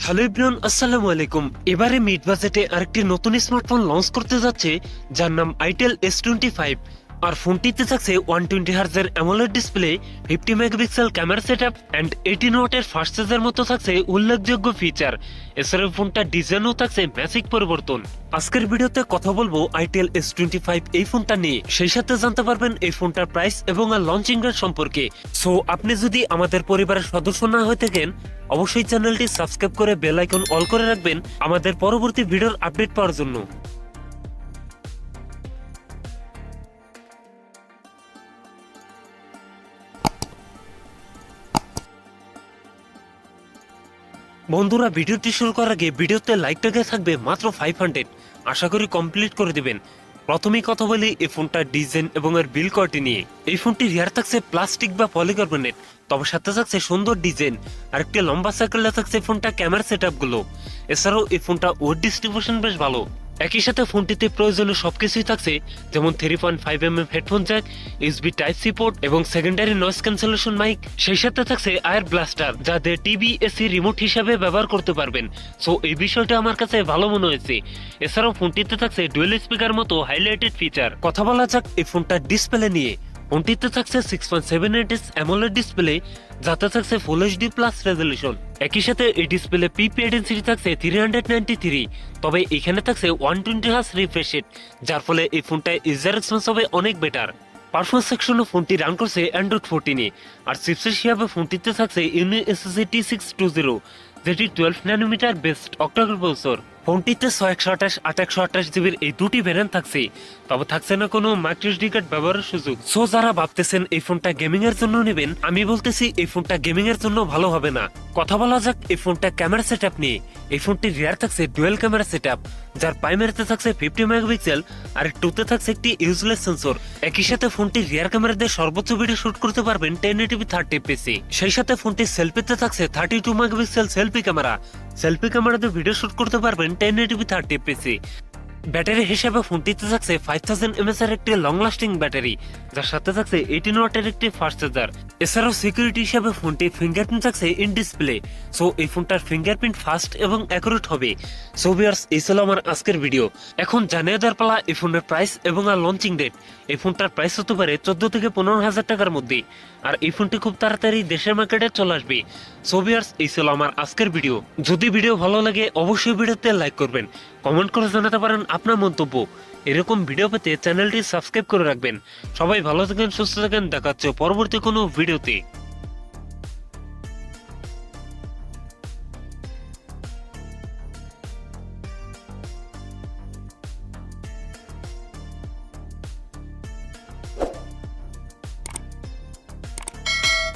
Hello আসসালামু আলাইকুম। এবারে মিড বাজেটে আরেকটি নতুন স্মার্টফোন লঞ্চ করতে যাচ্ছে, যার নাম আইটেল এস টোয়েন্টি ফাইভ আর ফোনটিতে থাকছে one twenty হার্জের AMOLED display fifty megapixel camera set up and eighteen ওয়াটের ফার্স্ট চার্জের মতো থাকছে উল্লেখযোগ্য ফিচার এছাড়াও ফোনটার ডিজাইনও থাকছে ম্যাসিক পরিবর্তন। আজকের ভিডিওতে কথা বলব আইটেল এস টোয়েন্টি ফাইভ এই ফোনটা নিয়ে। সেই সাথে জানতে পারবেন এই ফোনটার প্রাইস এবং আর লঞ্চিং রেট সম্পর্কে। সো আপনি যদি আমাদের পরিবারের সদস্য না হয়ে থাকেন, অবশ্যই চ্যানেলটি সাবস্ক্রাইব করে বেল আইকন অল করে রাখবেন আমাদের পরবর্তী ভিডিওর আপডেট পাওয়ার জন্য। বন্ধুরা, ভিডিওটি শুরু করার আগে ভিডিওতে লাইক লাইকটাকে থাকবে মাত্র ফাইভ হান্ড্রেড আশা করি কমপ্লিট করে দেবেন। প্রথমেই কথা বলি এই ফোনটার ডিজাইন এবং এর বিল কোয়ালিটি নিয়ে। এই ফোনটি রিয়ার থাকছে প্লাস্টিক বা পলিকার্বনেট তবে সাথে থাকছে সুন্দর ডিজাইন। আর একটি লম্বা সাইকেলে থাকছে ফোনটা ক্যামেরা সেটগুলো। এছাড়াও এই ফোনটা ওয়েট ডিস্ট্রিবিউশন বেশ ভালো। একই সাথে ফোনটিতে প্রয়োজনীয় সব কিছুই থাকছে, যেমন three point five M M headphone jack USB type C port এবং সেকেন্ডারি নয়েস ক্যান্সেলেশন মাইক সেই সাথে থাকছে আয়ার ব্লাস্টার যা দিয়ে টিভি এসি রিমোট হিসাবে ব্যবহার করতে পারবেন। সো এই বিষয়টা আমার কাছে ভালো মনে হয়েছে। এছাড়াও ফোনটিতে থাকছে ডুয়েল স্পিকার মতো হাইলাইটেড ফিচার কথা বলা যাক এই ফোনটার ডিসপ্লে নিয়ে। ফোনটিতে থাকছে six point seven eight AMOLED display যাতে থাকছে ফুল এইচডি প্লাস রেজলিউশন একই সাথে এই ডিসপ্লে পিপি ডেন্সিটি থাকছে থ্রি হান্ড্রেড নাইনটি থ্রি তবে এখানে থাকছে one twenty hertz refresh rate যার ফলে এই ফোনটা ইউজার এক্সপেন্স হবে অনেক বেটার পারফরমেন্স সেকশনে ফোনটি রান করছে অ্যান্ড্রয়েড ফোরটিনে আর চিপসেট হিসাবে ফোনটিতে থাকছে Unisoc T six two zero যেটি twelve nanometer based octa core processor ফোনটিতে ছয় একশো আঠাশ, আট একশো আঠাশ জিবির এই দুটি ভ্যারিয়েন্ট থাকছে। তবে থাকছে না কোনো মাইক্রোএসডি কার্ড ব্যবহারের সুযোগ। সো যারা ভাবতেছেন এই ফোনটা গেমিং এর জন্য নেবেন, আমি বলতেছি এই ফোনটা গেমিং এর জন্য ভালো হবে না। কথা বলা যাক, এই ফোনটা ক্যামেরা সেট আপ নিয়ে। এই ফোনটি রিয়ার থাকছে ডুয়েল ক্যামেরা সেট যার প্রাইমারিতে থাকছে ফিফটি মেগাপিক্সেল আর টুতে থাকছে একটি ইউজলেস সেন্সর একই সাথে ফোনটি রিয়ার ক্যামেরা দিয়ে সর্বোচ্চ ভিডিও শুট করতে পারবেন টেন এটিভি থার্টি পিসি সেই সাথে ফোনটি সেলফিতে থাকছে thirty two megapixel selfie camera selfie camera দিয়ে ভিডিও শুট করতে পারবেন এটিভি থার্টি পিসি ব্যাটারি হিসেবে ফোনটিতে থাকছে ফাইভ থাউজেন্ড এমএস এর একটি লং লাস্টিং ব্যাটারি, যার সাথে থাকছে এইটিন ওয়াটের একটি ফাস্ট চার্জার এছাড়াও সিকিউরিটি হিসেবে ফোনটি ফিঙ্গারপ্রিন্ট থাকছে ইন ডিসপ্লে সো এই ফোনটার ফিঙ্গারপ্রিন্ট ফাস্ট এবং অ্যাকুরেট হবে। সো ভিউয়ার্স এই ছিল আমার আজকের ভিডিও এখন জানিয়ে দেওয়ার পালা এই ফোনের প্রাইস এবং আর লঞ্চিং ডেট এই ফোনটার প্রাইস হতে পারে চোদ্দ থেকে পনেরো হাজার টাকার মধ্যে। আর এই ফোনটি খুব তাড়াতাড়ি দেশের মার্কেটে চলে আসবে। সো ভিউয়ার্স এই ছিল আমার আজকের ভিডিও যদি ভিডিও ভালো লাগে, অবশ্যই ভিডিওতে লাইক করবেন। কমেন্ট করে জানাতে পারেন আপনার মন্তব্য। এরকম ভিডিও পেতে চ্যানেলটি সাবস্ক্রাইব করে রাখবেন। সবাই ভালো থাকেন, সুস্থ থাকেন দেখাচ্ছে পরবর্তী কোনো ভিডিওতে